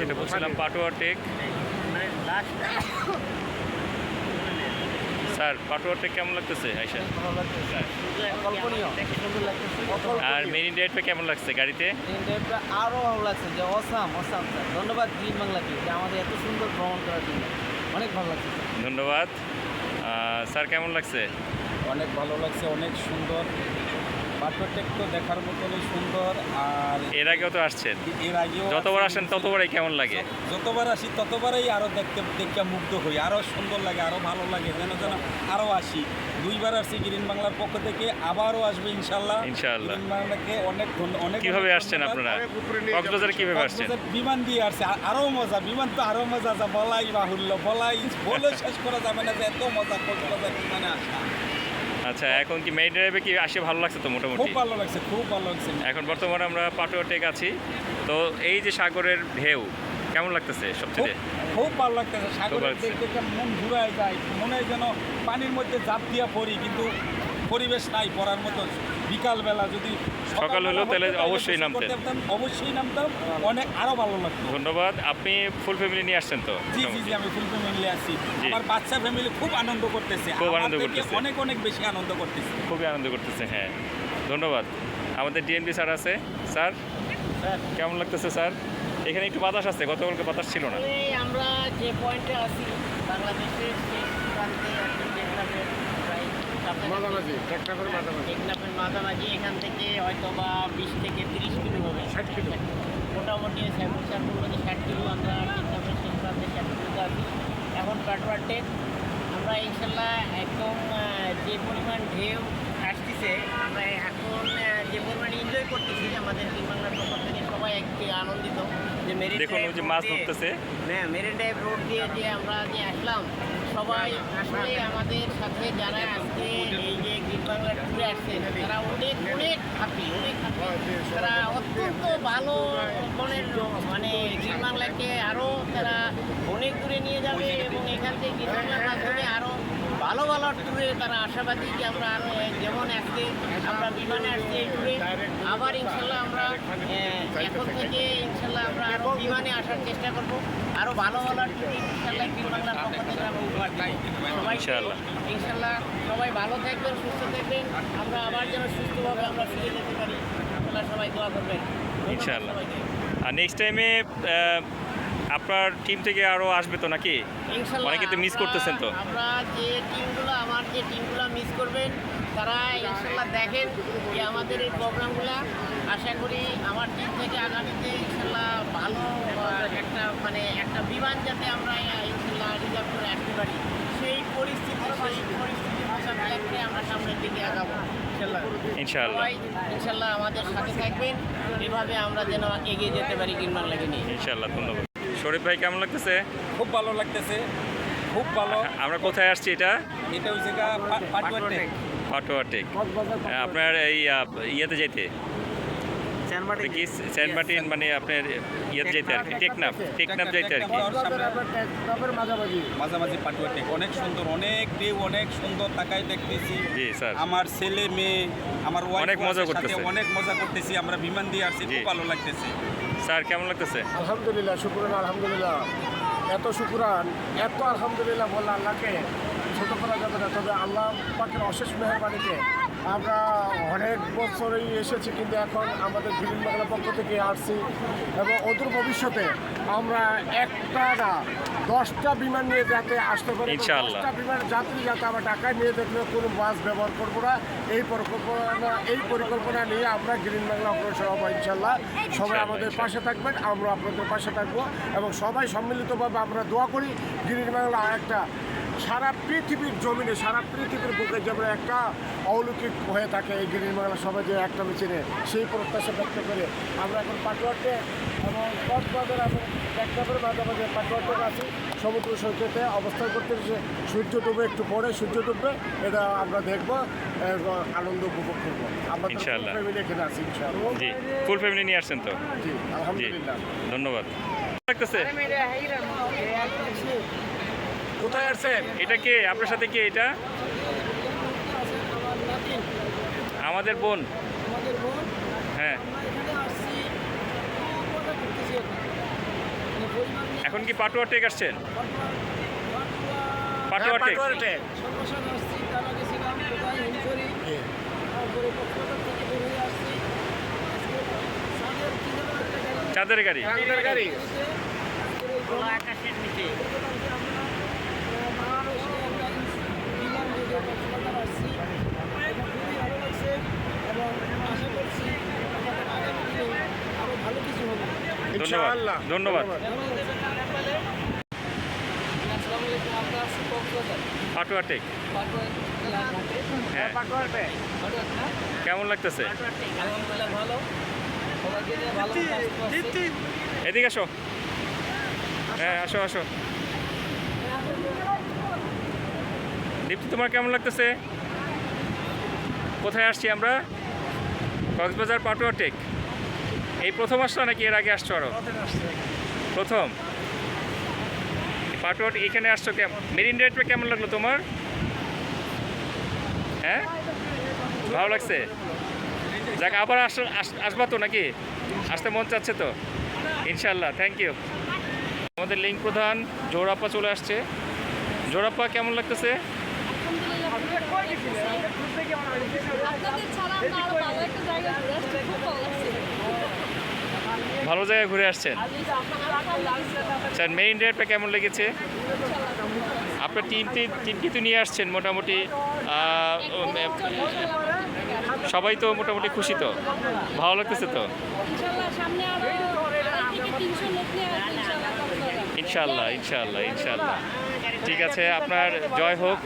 যেটা বলছিলাম পাটোয়া take. Sir পাটোয়া take কেমন লাগতেছে আইসা আর মেরি ডেটটা কেমন লাগছে গাড়িতে? ড্রাইভটা আরও ভালো লাগছে যে অসাম অসাম স্যার। ধন্যবাদ গ্রিন বাংলাকে যে আমাদের এত সুন্দর ভ্রমণ করার জন্য। অনেক ভালো লাগছে ধন্যবাদ। স্যার কেমন লাগছে? অনেক ভালো লাগছে অনেক সুন্দর। পাট্যটেক তো দেখার মতনই সুন্দর আর এর আগেও তো আসছেন। এর আগেও যতবার আসেন ততবারই কেমন লাগে? যতবার আসি ততবারই আরও দেখতে দেখতে মুগ্ধ হই। আরও সুন্দর লাগে আরও ভালো লাগে যেন যেন আরও আসি। দুইবার আসছি গ্রিন বাংলার পক্ষ থেকে আবারও আসবে ইনশাল্লাহ। ইনশাআল্লাহ। গ্রিন বাংলাকে অনেক অনেক কীভাবে আসছেন আপনারা? কক্সবাজারে কীভাবে আসছেন? বিমান দিয়ে আসছে। আর- আরও মজা বিমান তো আরও মজা আছে। বলাই বাহুল্য বলাই বলে শেষ করা যাবে না যে এত মজা কক্সবাজার বিমানে আসা। আচ্ছা এখন কি মেইন ড্রাইভে কি আসে ভালো লাগছে তো মোটামুটি? খুব ভালো লাগছে খুব ভালো লাগছে। এখন বর্তমানে আমরা পাটোয়া টেক আছি। তো এই যে সাগরের ঢেউ কেমন লাগতেছে সবচেয়ে? খুব ভালো লাগতেছে। সাগরের। দেখতে মন ঘুরায় যায় মনে হয় যেন পানির মধ্যে জাপ দিয়া পড়ি কিন্তু পরিবেশ নাই পড়ার মতো বিকালবেলা যদি সকাল হলো তাহলে অবশ্যই নামতেন। অবশ্যই নামতাম অনেক আরও ভালো লাগতো। ধন্যবাদ। আপনি ফুল ফ্যামিলি নিয়ে আসছেন তো? জি জি জি আমি ফুল ফ্যামিলি আছি জি। আমার বাচ্চা ফ্যামিলি খুব আনন্দ করতেছে। খুব আনন্দ করতেছে। অনেক অনেক বেশি আনন্দ করতেছে। খুবই আনন্দ করতেছে হ্যাঁ। ধন্যবাদ। আমাদের ডিএনবি স্যার আছে। স্যার? কেমন লাগতেছে স্যার? এখানে একটু বাতাস আছে গতকালকে বাতাস ছিল না। আমরা যে পয়েন্টে আছি বাংলাদেশের মাঝামাঝি। টেকনাফের মাঝামাঝি। টেকনাফের মাঝামাঝি এখান থেকে হয়তো বা বিশ থেকে তিরিশ কিলো হবে। ষাট কিলো। মোটামুটি সাইবর চার বলতে ষাট কিলো আমরা টেকনাফের শেষ প্রান্তে ষাট কিলোতে আছি। এখন কাটোয়ার টেক আমরা ইনশাল্লাহ একদম যে পরিমাণ ঢেউ আসতেছে আমরা এখন যে পরিমাণ এনজয় করতেছি আমাদের তিন বাংলার পক্ষ থেকে সবাই একটি আনন্দিত যে মেরিন দেখুন যে মাছ ধরতেছে। হ্যাঁ মেরিন ড্রাইভ রোড দিয়ে যে আমরা যে আসলাম সবাই আসলে আমাদের সাথে যারা আজকে এই যে গ্রিন বাংলা ট্যুরে আসছেন, তারা অনেক অনেক হ্যাপি অনেক। তারা অত্যন্ত ভালো মনের মানে গ্রিন বাংলাকে আরও তারা অনেক দূরে নিয়ে যাবে এবং এখান থেকে গ্রিন বাংলার মাধ্যমে আরও ভালো ভালো ট্যুরে তারা আশাবাদী যে আমরা আরও যেমন আজকে আমরা বিমানে আসছি এই ট্যুরে আবার ইনশাল্লাহ আমরা এখন থেকে ইনশাল্লাহ আমরা আরও বিমানে আসার চেষ্টা করব আরও ভালো ভালো ট্যুরে ইনশাল্লাহ গ্রিন বাংলার পক্ষ থেকে ইনশাল্লাহ সবাই ভালো থাকবেন সুস্থ থাকবেন। আমরা আবার যেন সুস্থভাবে আমরা ফিরে যেতে পারি। আপনারা সবাই দোয়া করবেন। সবাইকে। আর নেক্সট টাইমে আপনার টিম থেকে আরও আসবে তো নাকি? ইনশাল্লাহ অনেকে তো মিস করতেছেন তো। আমরা যে টিমগুলো আমার যে টিমগুলো মিস করবেন তারা ইনশাল্লাহ দেখেন যে আমাদের এই প্রোগ্রামগুলো আশা করি আমার টিম থেকে আগামীতে ইনশাল্লাহ ভালো মানে একটা বিমান যাতে আমরা রিজার্ভ করে আসতে পারি সেই পরিস্থিতি সেই করে আমরা সামনের দিকে আগাবো। ইনশাল্লাহ ইনশাল্লাহ আমাদের সাথে থাকবেন। এভাবে আমরা যেন এগিয়ে যেতে পারি নিয়ে। ইনশাআল্লাহ ধন্যবাদ। শরীফ ভাই কেমন লাগতেছে? খুব ভালো লাগতেছে। খুব ভালো। আমরা কোথায় আসছি এটা? এটা হচ্ছে আপনার এই ইয়েতে যেতে কি সেন্ট মানে আপনার ইয়েতে যেতে আর কি টেকনাফ টেকনাফ যেতে আর কি মাঝামাঝি পাটুয়া টেক অনেক সুন্দর অনেক অনেক সুন্দর তাকাই দেখতেছি জি স্যার আমার ছেলে মেয়ে আমার অনেক মজা করতেছে। অনেক মজা করতেছি আমরা বিমান দিয়ে আসছি খুব ভালো লাগতেছে স্যার কেমন লাগতেছে আলহামদুলিল্লাহ শুকুরান আলহামদুলিল্লাহ এত শুকুরান এত আলহামদুলিল্লাহ বললে আল্লাহকে ছোট করা যাবে না তবে আল্লাহ পাকের অশেষ মেহরবানিতে আমরা অনেক বছরই এসেছি কিন্তু এখন আমাদের গ্রিন বাংলার পক্ষ থেকে আসছি এবং অদূর ভবিষ্যতে আমরা একটা না দশটা বিমান নিয়ে যাতে আসতে পারি দশটা বিমান যাত্রী যাতে আমরা ঢাকায় নিয়ে দেখলে কোনো বাস ব্যবহার করব না। এই পরিকল্পনা এই পরিকল্পনা নিয়ে আমরা গ্রিন বাংলা অগ্রসর হব ইনশাল্লাহ সবাই আমাদের। পাশে থাকবেন আমরা আপনাদের পাশে থাকব এবং সবাই সম্মিলিতভাবে আমরা দোয়া করি গ্রিন বাংলা একটা সারা পৃথিবীর জমিনে সারা পৃথিবীর বুকে যেমন একটা অলৌকিক হয়ে থাকে এই গ্রিন বাংলা সবাই যে একটা মিছিলে সেই প্রত্যাশা ব্যক্ত করে আমরা এখন পাটুয়াতে এবং কক্সবাজার এবং টেকনাফের মাঝামাঝি পাটুয়াতে আছি। সমুদ্র সৈকতে অবস্থান করতে এসে সূর্য ডুবে একটু পরে সূর্য ডুববে এটা আমরা দেখব এবং আনন্দ উপভোগ করব। আমরা। ফ্যামিলি এখানে আছি ইনশাআল্লাহ। জি ফুল ফ্যামিলি নিয়ে আসছেন তো? জি জি আলহামদুলিল্লাহ। ধন্যবাদ। লাগতেছে? কোথায় আসছেন এটা কে? আপনার সাথে কে এটা? আমাদের বোন। হ্যাঁ। আমরা এখানে কি পাটুয়া টেক আসছেন? পাটুয়া টেক। সর্বশেষ আসছি। তারা গেছিলাম কোথায় হিমছড়ি তারপরে কক্সবাজার থেকে বের হয়ে আসছি আজকে সাদের কি যেন একটা গাড়ি চাঁদের গাড়ি চাঁদের গাড়ি ধন্যবাদ। টেক। হ্যাঁ। কেমন লাগতেছে? এদিকে আসো। হ্যাঁ আসো আসো। দীপ্তি তোমার কেমন লাগতেছে? কোথায় আসছি আমরা? কক্সবাজার পাটুয়া টেক। এই প্রথম আসছো নাকি এর আগে আসছো আরও? প্রথম পাটুয়া টেক এখানে আসছো কেমন? মেরিন ড্রাইভটা কেমন লাগল তোমার? হ্যাঁ? ভালো লাগছে? যাক আবার আস আস- আসবা তো নাকি? আসতে মন চাচ্ছে তো? ইনশাল্লাহ থ্যাংক ইউ আমাদের লিঙ্ক প্রধান জোরাপ্পা চলে আসছে। জোরাপ্পা কেমন লাগতেছে? আপনাদের ছাড়া আমরা আরও ভালো একটা জায়গায় ঘুরে আসছি খুব ভালো লাগছে ভালো জায়গায় ঘুরে আসছেন? স্যার মেইন ড্রাইভটা কেমন লেগেছে? আপনার টিম টিম কিন্তু নিয়ে আসছেন মোটামুটি সবাই তো মোটামুটি খুশি তো? ভালো লাগতেছে তো। ইনশাল্লাহ ইনশাল্লাহ ইনশাল্লাহ ঠিক আছে, আপনার জয় হোক।